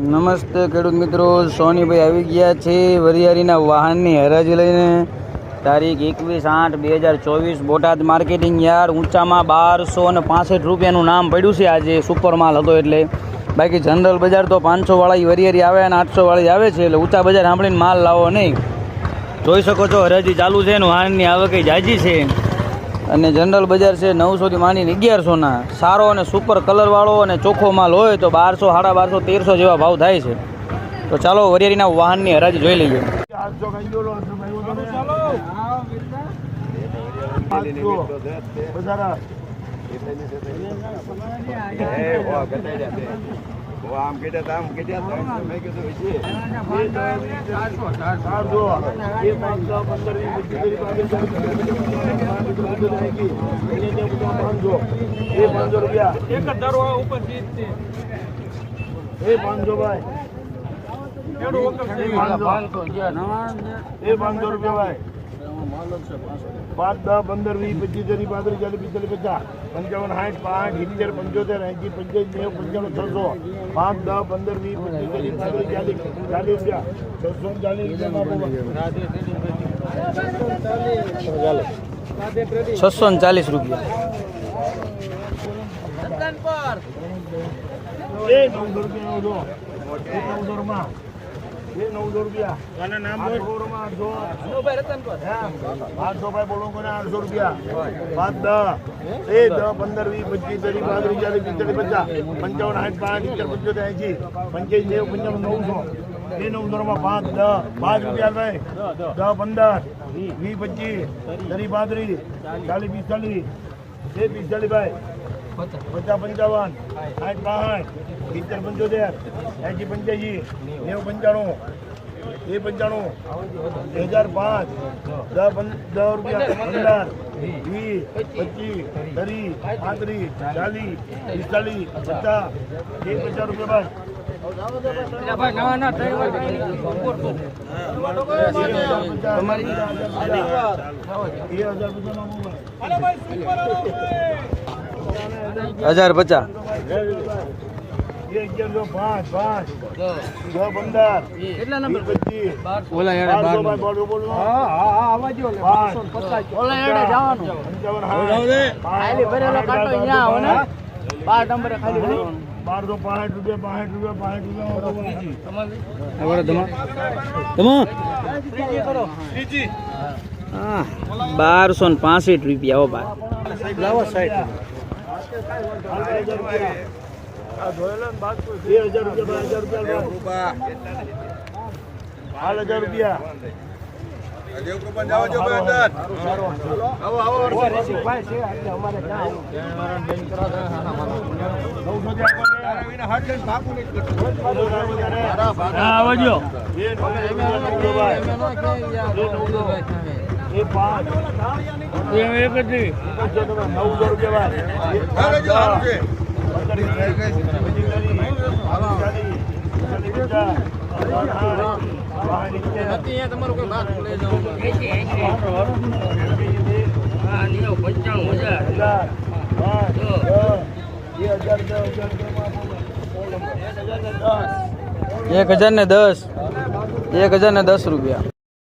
નમસ્તે ખેડૂત મિત્રો, સોનીભાઈ આવી ગયા છે વરિયાળીના વાહનની હરાજી લઈને. તારીખ એકવીસ આઠ બે હજાર ચોવીસ, બોટાદ માર્કેટિંગ યાર્ડ, ઊંચામાં બારસો અને પાસઠ રૂપિયાનું નામ પડ્યું છે. આજે સુપર માલ હતો એટલે. બાકી જનરલ બજાર તો પાંચસોવાળા વરિયારી આવે અને આઠસોવાળી આવે છે, એટલે ઊંચા બજાર સાંભળીને માલ લાવો નહીં. જોઈ શકો છો, હરાજી ચાલુ છે ને વાહનની આવક જાજી છે. અને જનરલ બજાર છે નવસોથી માંડીને અગિયારસોના. સારો અને સુપર કલરવાળો અને ચોખ્ખો માલ હોય તો બારસો સાડા બારસો તેરસો જેવા ભાવ થાય છે. તો ચાલો વરિયાળીના વાહનની હરાજી જોઈ લઈએ. આઠસો કઈ દો આઠસો ભાઈ ચાલો આઠસો વધારા ચારસો એ પાંચસો ત્રીસ પાંત્રીસ ચાલીસ પાંચસો એ પાંચસો રૂપિયા એ પાંચસો ભાઈ એ પાંચસો રૂપિયા ભાઈ પાંચ દસ પંદર વીસ પચીસ ત્રીસ પાંત્રીસ ચાલીસ પિસ્તાલીસ પચાસ પંચાવન સાઠ પાંચ સિત્તેર પંચોતેર એંસી પંચાવીસ નેવું પંચાણું છસો. પાંચ દસ પંદર વીસ પચીસ ત્રીસ પાંત્રીસ ચાલીસ ચાલીસ રૂપિયા. છસો ચાલીસ રૂપિયા છસો ને ચાલીસ રૂપિયા. એ નવસો રૂપિયા. અને નામ આઠસો. આઠસો ભાઈ બોલો કોને આઠસો રૂપિયા. પાંચ દસ એ દસ પંદર વીસ પચીસ ત્રીસ પાંત્રીસ ચાલીસ પિસ્તાલીસ પચાસ પંચાવન સાઠ પાંચ સિત્તેર પંચોતેર એંસી પંચ્યાસી નેવું પંચાવન નવસો. એ નવસો માં પાંચ દસ પાંચ રૂપિયા ભાઈ દસ પંદર વીસ પચીસ ત્રીસ પાંત્રીસ ચાલીસ પિસ્તાલીસ બે પિસ્તાલીસ ભાઈ. પચાસ પંચાવન સાઠ પાંચ સિત્તેર પંચોતેર એસી પંચ્યાસી નેવું પંચાણું એ પંચાણું બે હજાર પાંચ દસ દસ રૂપિયા પંદર વીસ પચીસ ત્રીસ પાંત્રીસ ચાલીસ પિસ્તાલીસ પચાસ એક પચાસ રૂપિયા ભાઈ. એ હજાર પચાસ. પાંચ પાંચ કેટલા નંબર. ભાઈ બોલો બોલો પાંચ બારસો પાંઠ રૂપિયા પાંઠ રૂપિયા બારસો ને પાસઠ રૂપિયા હો બા બે હજાર રૂપિયા બે હજાર રૂપિયા હાલ હજાર રૂપિયા આવજો એ પાંચ એક જ નવસો રૂપિયા એક હજાર ને દસ. એક હજાર ને દસ રૂપિયા.